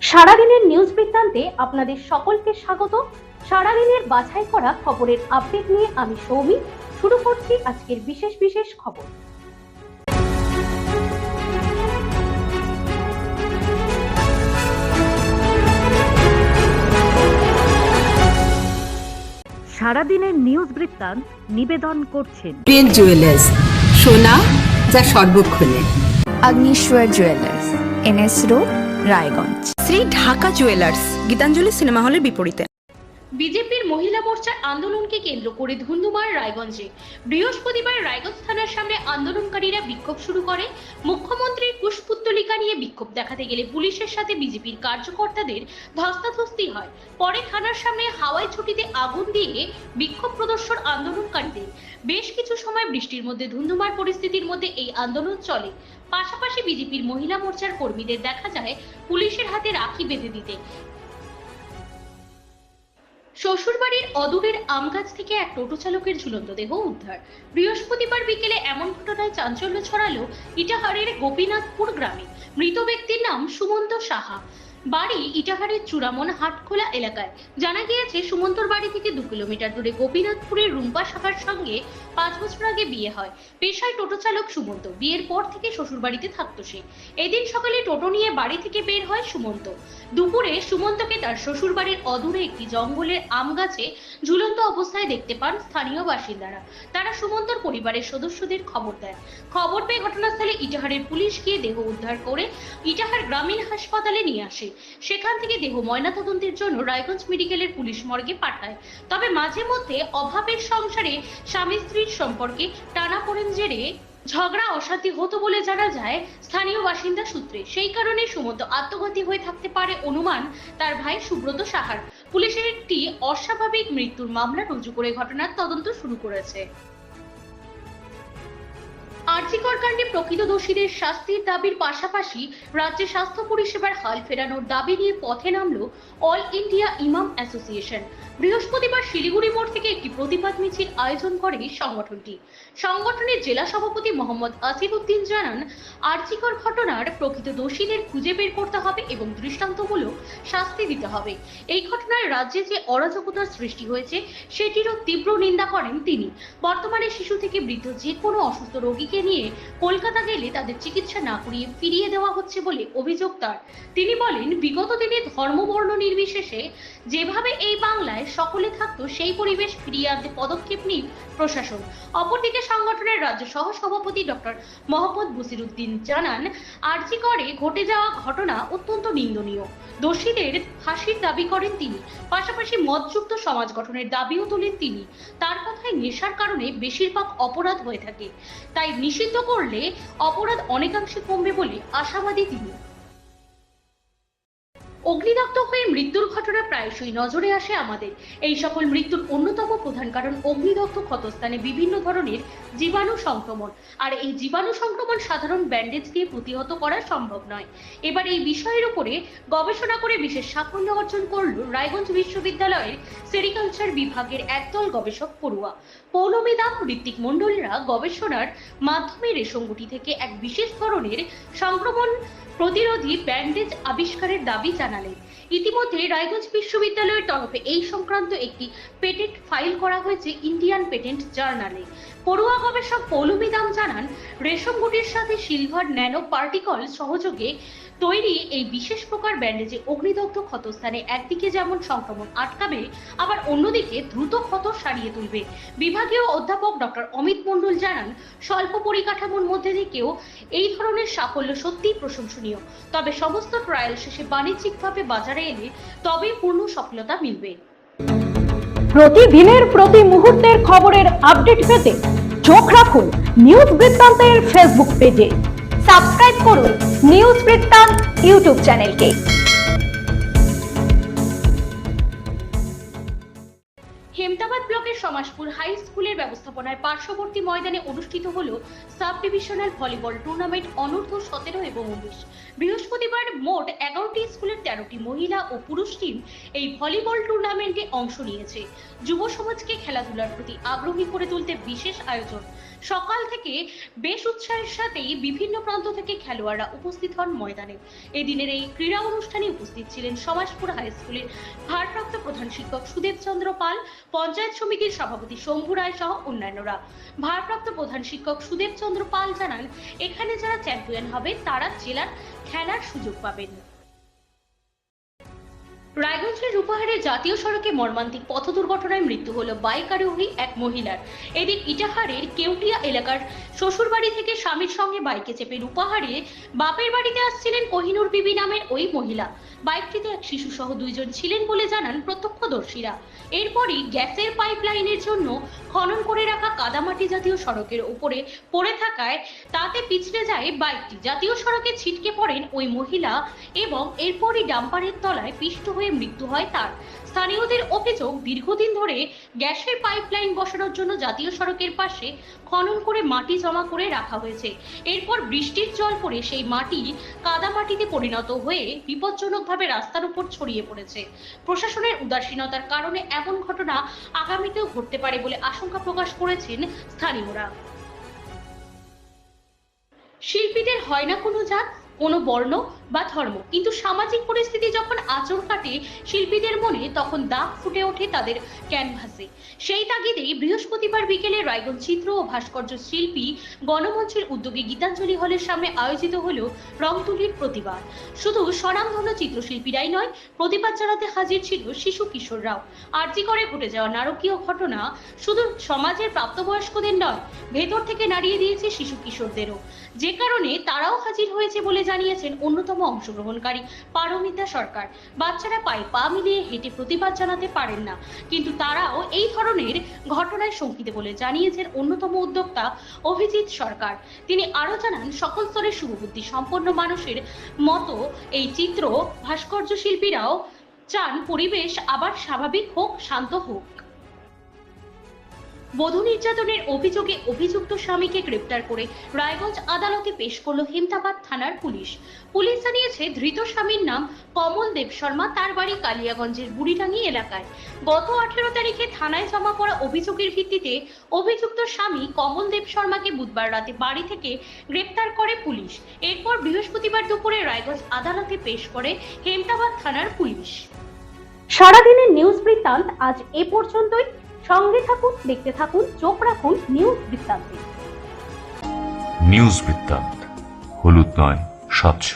সারাদিনের নিউজ বৃত্তান্তে আপনাদের সকলকে স্বাগত। সারাদিনের বাছাই করা খবরের আপডেট নিয়ে আমি সৌমি। শুরু করছি আজকের বিশেষ বিশেষ খবর। সারাদিনের নিউজ বৃত্তান্ত নিবেদন করছেন। জুয়েলার্স সোনা যা সর্বক্ষণে। Agnishwar jewellers NS road Raiganj. Shri Dhaka jewellers Gitanjali cinema হলের বিপরীতে। বিজেপির মহিলা মোর্চার আন্দোলনকে কেন্দ্র করে ধুন্ধুমার রায়গঞ্জে। বৃহস্পতিবার রায়গঞ্জ থানার সামনে আন্দোলনকারীরা বিক্ষোভ শুরু করে। মুখ্যমন্ত্রীর কুশপুত্তলিকা নিয়ে বিক্ষোভ দেখাতে গেলে পুলিশের সাথে বিজেপির কার্যকর্তাদের ধস্তাধস্তি হয়। পরে থানার সামনে হাওয়াই ছুটিতে আগুন দিয়ে বিক্ষোভ প্রদর্শন আন্দোলনকারীদের। বেশ কিছু সময় বৃষ্টির মধ্যে ধুন্ধুমার পরিস্থিতির মধ্যে এই আন্দোলন চলে। পাশাপাশি বিজেপির মহিলা মোর্চার কর্মীদের দেখা যায় পুলিশের হাতে রাখি বেঁধে দিতে। শ্বশুরবাড়ির অদূরের আম গাছ থেকে এক টোটো চালকের ঝুলন্ত দেহ উদ্ধার। বৃহস্পতিবার বিকেলে এমন ঘটনায় চাঞ্চল্য ছড়ালো ইটাহারের গোপীনাথপুর গ্রামে। মৃত ব্যক্তির নাম সুমন্ত সাহা। বাড়ি ইটাহারের চূড়ামন হাটখোলা এলাকায়। জানা গিয়েছে, সুমন্তর বাড়ি থেকে দু কিলোমিটার দূরে গোপীনাথপুরের রুম্পা সাহার সঙ্গে পাঁচ বছর আগে বিয়ে হয়। পেশায় টোটো চালক সুমন্ত। বিয়ের পর থেকে শ্বশুর বাড়িতে থাকতো সে। এদিন সকালে টোটো নিয়ে বাড়ি থেকে বের হয় সুমন্ত। দুপুরে সুমন্তকে তার শ্বশুর বাড়ির অদূরে একটি জঙ্গলের আম গাছে ঝুলন্ত অবস্থায় দেখতে পান স্থানীয় বাসিন্দারা। তারা সুমন্তর পরিবারের সদস্যদের খবর দেয় খবর পেয়ে ঘটনাস্থলে ইটাহারের পুলিশ গিয়ে দেহ উদ্ধার করে ইটাহার গ্রামীণ হাসপাতালে নিয়ে আসে। সেখান থেকে দেহ ময়নাতদন্তের জন্য রায়গঞ্জ মেডিকেলের পুলিশ মর্গে পাঠায়। তবে মাঝে মধ্যে অভাবের সংসারে স্বামী স্ত্রীর সম্পর্কে টানাপোড়েন জেরে ঝগড়া অশান্তি হতো বলে জানা যায় স্থানীয় বাসিন্দা সূত্রে। সেই কারণে সুমন্ত আত্মঘাতী হয়ে থাকতে পারে অনুমান তার ভাই সুব্রত সাহার। পুলিশের একটি অস্বাভাবিক মৃত্যুর মামলা রুজু করে ঘটনার তদন্ত শুরু করেছে। আর্জিকর কাণ্ডে প্রকৃত দোষীদের শাস্তির দাবির পাশাপাশি রাজ্যে স্বাস্থ্য পরিষেবার হাল ফেরানোর দাবি নিয়ে পথে নামল অল ইন্ডিয়া ইমাম অ্যাসোসিয়েশন। বৃহস্পতিবার শিলিগুড়ি মোড় থেকে একটি প্রতিবাদ মিছিল আয়োজন করে সংগঠনটি। সংগঠনের জেলা সভাপতি মোহাম্মদ আসিরুদ্দিন জানান আর্জিকর ঘটনার প্রকৃত দোষীদের খুঁজে বের করতে হবে এবং দৃষ্টান্তমূলক শাস্তি দিতে হবে। এই ঘটনায় রাজ্যে যে অরাজকতার সৃষ্টি হয়েছে, সেটিরও তীব্র নিন্দা করেন তিনি। বর্তমানে শিশু থেকে বৃদ্ধ যে কোনো অসুস্থ রোগীকে নিয়ে কলকাতা গেলে তাদের চিকিৎসা না করিয়ে ফিরিয়ে দেওয়া হচ্ছে বলে অভিযোগ তার। তিনি বলেন, বিগত দিনে ধর্মবর্ণ নির্বিশেষে যেভাবে এই বাংলায় সকলে থাকতো, সেই পরিবেশ ফিরিয়ে আনতে পদক্ষেপ নিন প্রশাসন। অপরদিকে সংগঠনের রাজ্য সহ সভাপতি ডক্টর মোহাম্মদ বসিরুদ্দিন জানান, আরজি করে ঘটে যাওয়া ঘটনা অত্যন্ত নিন্দনীয়। দোষীদের ফাঁসির দাবি করেন তিনি, পাশাপাশি মদযুক্ত সমাজ গঠনের দাবিও তোলেন তিনি। তার কথায় নেশার কারণে বেশিরভাগ অপরাধ হয়ে থাকে। তাই নিষিদ্ধ করলে অপরাধ অনেকাংশে কমবে বলে আশাবাদী তিনি। অগ্নিদগ্ধ হয়ে মৃত্যুর ঘটনা প্রায়শই নজরে আসে আমাদের। এই সকল মৃত্যুর অন্যতম প্রধান কারণ অগ্নিদগ্ধ ক্ষতস্থানে বিভিন্ন ধরনের জীবাণু সংক্রমণ। আর এই জীবাণু সংক্রমণ সাধারণ ব্যান্ডেজ দিয়ে প্রতিহত করা সম্ভব নয়। এবার এই বিষয়ের উপরে গবেষণা করে বিশেষ সাফল্য অর্জন করল রায়গঞ্জ বিশ্ববিদ্যালয়ের সেরিকালচার বিভাগের একদল গবেষক পড়ুয়া। পৌলমী ঋত্বিক মণ্ডলরা গবেষণার মাধ্যমে রেশমগুটি থেকে এক বিশেষ ধরনের সংক্রমণ প্রতিরোধী ব্যান্ডেজ আবিষ্কারের দাবি জানালেন। ইতিমধ্যে রায়গঞ্জ বিশ্ববিদ্যালয়ের তরফে এই সংক্রান্ত একটি পেটেন্ট ফাইল করা হয়েছে ইন্ডিয়ান পেটেন্ট জার্নালে। পড়ুয়া গবেষক পৌলমী দাম জানান, রেশম গুটির সাথে সিলভার ন্যানো পার্টিকল সহযোগে তৈরি এই বিশেষ প্রকার ব্যান্ডেজে অগ্নিদগ্ধ ক্ষতস্থানে একদিকে যেমন সংক্রমণ আটকাবে, আবার অন্যদিকে দ্রুত ক্ষত সারিয়ে তুলবে। বিভাগীয় অধ্যাপক ডক্টর অমিত মণ্ডল জানান, স্বল্প পরিকাঠামোর মধ্যে থেকেও এই ধরনের সাফল্য সত্যিই প্রশংসনীয়। তবে সমস্ত ট্রায়াল শেষে বাণিজ্যিকভাবে বাজারে এলে তবেই পূর্ণ সফলতা মিলবে। প্রতিদিনের প্রতি মুহূর্তের খবরের আপডেট পেতে চোখ রাখুন নিউজ বৃত্তান্তের ফেসবুক পেজে সাবস্ক্রাইব করুন নিউজ বৃত্তান্ত ইউটিউব চ্যানেলকে। সমাজপুর হাই স্কুলের ব্যবস্থাপনায় পার্শ্ববর্তী ময়দানে অনুষ্ঠিত হলো সাব ডিভিশনাল ভলিবল টুর্নামেন্ট অনূর্ধ্ব সতেরো এবং উনিশ। বৃহস্পতিবার মোট এগারোটি স্কুলের তেরোটি মহিলা ও পুরুষ টিম এই ভলিবল টুর্নামেন্টে অংশ নিয়েছে। যুব সমাজকে খেলাধুলার প্রতি আগ্রহী করে তুলতে বিশেষ আয়োজন। সকাল থেকে বেশ উৎসাহের সাথেই বিভিন্ন প্রান্ত থেকে খেলোয়াড়রা উপস্থিত হন ময়দানে। এদিনের এই ক্রীড়া অনুষ্ঠানে উপস্থিত ছিলেন সমাজপুর হাই স্কুলের ভারপ্রাপ্ত প্রধান শিক্ষক সুদেব চন্দ্র পাল, পঞ্চায়েত সমিতির সভাপতি শম্ভু রায় সহ অন্যান্যরা। ভারপ্রাপ্ত প্রধান শিক্ষক সুদেব চন্দ্র পাল জানান, এখানে যারা চ্যাম্পিয়ন হবে, তারা জেলার খেলার সুযোগ পাবেন। রায়গঞ্জের রূপাহারে জাতীয় সড়কে মর্মান্তিক পথ দুর্ঘটনায় মৃত্যু হলো বাইক আরোহী এক মহিলার। এদিন ইটাহারের কেউটিয়া এলাকার শ্বশুরবাড়ি থেকে স্বামীর সঙ্গে বাইকে চেপে রূপাহারে বাপের বাড়িতে আসছিলেন কোহিনুর বিবি নামের ওই মহিলা। বাইকটিতে এক শিশু সহ দুইজন ছিলেন বলে জানান প্রত্যক্ষদর্শীরা। এরপরই গ্যাসের পাইপ লাইনের জন্য খনন করে রাখা কাদামাটি জাতীয় সড়কের উপরে পড়ে থাকায় তাতে পিছলে যায় বাইকটি। জাতীয় সড়কে ছিটকে পড়েন ওই মহিলা এবং এরপরই ডাম্পারের তলায় পিষ্ট হয়ে মৃত্যু হয় তার। স্থানীয়দের অভিযোগ, দীর্ঘদিন ধরে গ্যাসের পাইপলাইন বসানোর জন্য জাতীয় সড়কের পাশে খনন করে মাটি জমা করে রাখা হয়েছে। এরপর বৃষ্টির জল পড়ে সেই মাটি কাদামাটিতে পরিণত হয়ে বিপজ্জনকভাবে রাস্তার উপর ছড়িয়ে পড়েছে। প্রশাসনের উদাসীনতার কারণে এমন ঘটনা আগামীতেও ঘটতে পারে বলে আশঙ্কা প্রকাশ করেছেন স্থানীয়রা। শিল্পীদের হয় না কোনো জাত, কোনো বর্ণ বা ধর্ম। কিন্তু সামাজিক পরিস্থিতি যখন আচর কাটে, শিল্পীদের মনে তখন দাগ ফুটে ওঠে তাদের ক্যানভাসে। সেই তাগিদেই বৃহস্পতিবার বিকেলে রায়গঞ্জ চিত্র ও ভাস্কর্য শিল্পী গণমঞ্চের উদ্যোগে গীতাঞ্জলি হলের সামনে আয়োজিত হলো রংতুলির প্রতিবাদ। শুধু স্বনামধন্য চিত্রশিল্পীরাই নয়, প্রতিবাদ জানাতে হাজির ছিল শিশু কিশোররাও আরজি করে ঘটে যাওয়া নারকীয় ঘটনা শুধু সমাজের প্রাপ্তবয়স্কদের নয়, ভেতর থেকে নাড়িয়ে দিয়েছে শিশু কিশোরদেরও। যে কারণে তারাও হাজির হয়েছে বলে জানিয়েছেন অন্যতম অংশগ্রহণকারী পারমিতা সরকার। বাচ্চারা পায়ে পা মিলিয়ে হেঁটে প্রতিবাদ জানাতে পারেন না। কিন্তু তারাও এই ধরনের ঘটনায় শঙ্কিত বলে জানিয়েছেন অন্যতম উদ্যোক্তা অভিজিৎ সরকার। তিনি আরও জানান, সকল স্তরের শুভবুদ্ধি সম্পন্ন মানুষের মতো এই চিত্র ভাস্কর্য শিল্পীরাও চান পরিবেশ আবার স্বাভাবিক হোক, শান্ত হোক। বধূ নির্যাতনের অভিযোগে অভিযুক্ত স্বামীকে গ্রেপ্তার করে রায়গঞ্জ আদালতে পেশ করল হেমতাবাদ থানার পুলিশ। পুলিশ জানিয়েছে, ধৃত স্বামীর নাম কমল দেব শর্মা, তার বাড়ি কালিয়াগঞ্জের বুড়িডাঙ্গি এলাকায়। গত আঠেরো তারিখে থানায় জমা পড়া অভিযোগের ভিত্তিতে অভিযুক্ত স্বামী কমল দেব শর্মাকে বুধবার রাতে বাড়ি থেকে গ্রেপ্তার করে পুলিশ। এরপর বৃহস্পতিবার দুপুরে রায়গঞ্জ আদালতে পেশ করে হেমতাবাদ থানার পুলিশ। সারাদিনের নিউজ বৃত্তান্ত আজ এ পর্যন্তই। সঙ্গে থাকুন দেখতে থাকুন চোখ রাখুন নিউজ বৃত্তান্তে। নিউজ বৃত্তান্ত হলুদ নয় স্বচ্ছ